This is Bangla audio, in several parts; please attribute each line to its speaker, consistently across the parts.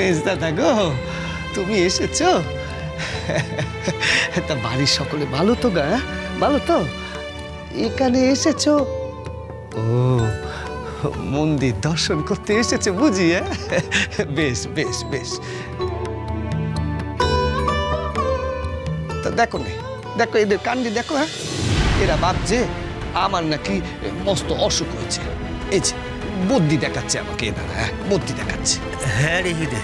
Speaker 1: বেশ দাদা গো, তুমি এসেছ? তা বাড়ির সকলে ভালো তো গা হ্যাঁ? ভালো তো? এখানে এসেছ? ও, মন্দির দর্শন করতে এসেছে বুঝি হ্যাঁ? বেশ বেশ বেশ। তা দেখো নে, দেখো এদের কান্ডি দেখো হ্যাঁ? এরা ভাবছে আমার নাকি মস্ত অসুখ হয়েছে। এই যে বুদ্ধি দেখাচ্ছে আমাকে এনারা হ্যাঁ? বুদ্ধি দেখাচ্ছে।
Speaker 2: হ্যাঁ রে হিদে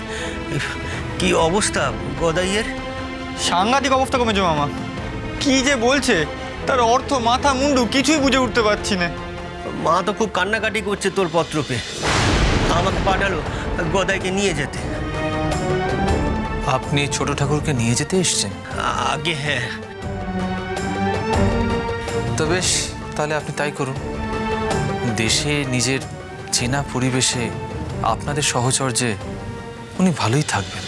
Speaker 2: কি অবস্থা গদাইয়ের?
Speaker 3: সাংঘাতিক অবস্থা কমেছে মামা। কি যে বলছে তার অর্থ মাথা মুন্ডু কিছুই বুঝে উঠতে পারছি না।
Speaker 2: মা তো খুব কান্নাকাটি করছে তোর পত্র পেয়ে আমাকে পাঠালো গদাইকে নিয়ে যেতে।
Speaker 4: আপনি ছোট ঠাকুরকে নিয়ে যেতে এসছেন?
Speaker 2: আগে হ্যাঁ।
Speaker 4: তো বেশ তাহলে আপনি তাই করুন। দেশে নিজের চেনা পরিবেশে আপনাদের সহচর্যে উনি ভালোই থাকবেন।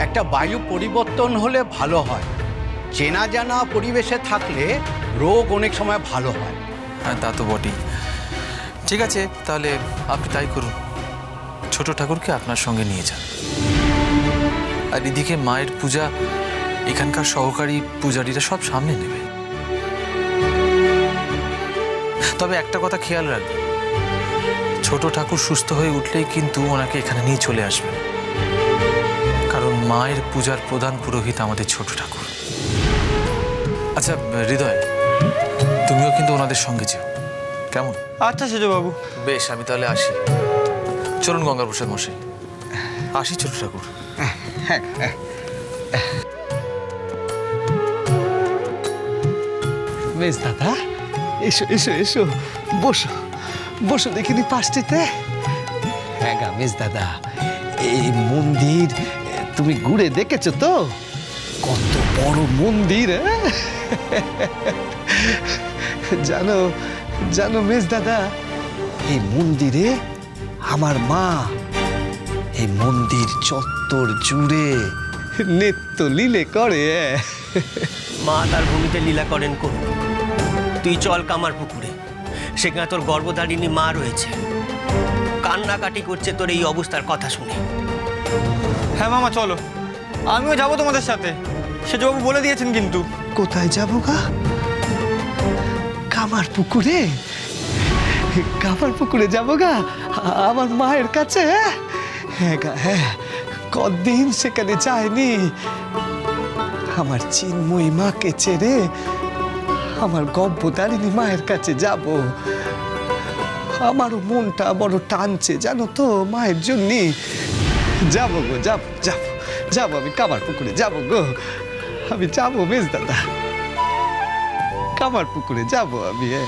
Speaker 5: একটা বায়ু পরিবর্তন হলে ভালো হয়। চেনা জানা পরিবেশে থাকলে রোগ অনেক সময় ভালো হয়।
Speaker 4: হ্যাঁ তা তো বটেই। ঠিক আছে তাহলে আপনি তাই করুন। ছোট ঠাকুরকে আপনার সঙ্গে নিয়ে যান। আর এদিকে মায়ের পূজা এখানকার সহকারী পূজারীরা সব সামনে নেবে। তবে একটা কথা খেয়াল রাখবে। ছোট ঠাকুর সুস্থ হয়ে উঠলেই কিন্তু ওনাকে এখানে নিয়ে চলে আসবেন কারণ মায়ের পূজার প্রধান পুরোহিত আমাদের ছোট ঠাকুর। আচ্ছা হৃদয় তুমিও কিন্তু ওনাদের সঙ্গে যেও। কেমন?
Speaker 3: আচ্ছা সেজো বাবু।
Speaker 4: বেশ আমি তাহলে আসি। চলুন গঙ্গা প্রসাদ মশাই। আসি ছোট ঠাকুর।
Speaker 1: বেশ দাদা। এসো এসো এসো বসো বসো দেখিনি পাশটিতে হ্যাঁ গা বেশ দাদা এই মন্দির তুমি ঘুরে দেখেছ তো কত বড় মন্দির? জানো জানো মেজ দাদা এই মন্দিরে আমার মা এই মন্দির চত্বর জুড়ে নেত্য লীলে করে।
Speaker 2: মা তার ভূমিতে লীলা করেন করুন তুই চল কামার পুকুরে। সেখানে তোর গর্ভধারিণী মা রয়েছে। কান্নাকাটি করছে তোর এই অবস্থার কথা শুনে।
Speaker 3: হ্যাঁ মামা চলো। আমিও যাব তোমাদের সাথে। সেজো বাবু বলে দিয়েছেন কিন্তু।
Speaker 1: কোথায় যাব গা? কামার পুকুরে? কামার পুকুরে যাব গা? আমার মায়ের কাছে? হ্যাঁ? হ্যাঁ গা হ্যাঁ। কদিন সেখানে যায়নি? আমার চিন্ময়ী মাকে ছেড়ে আমার গর্ভদারিণী মায়ের কাছে যাব। আমারও মনটা বড় টানছে, জানো তো, মায়ের জন্যে। যাব গো, যাব যাব যাব, আমি কামার পুকুরে যাব গো। আমি যাব বেশ দাদা। কামার পুকুরে যাব আমি।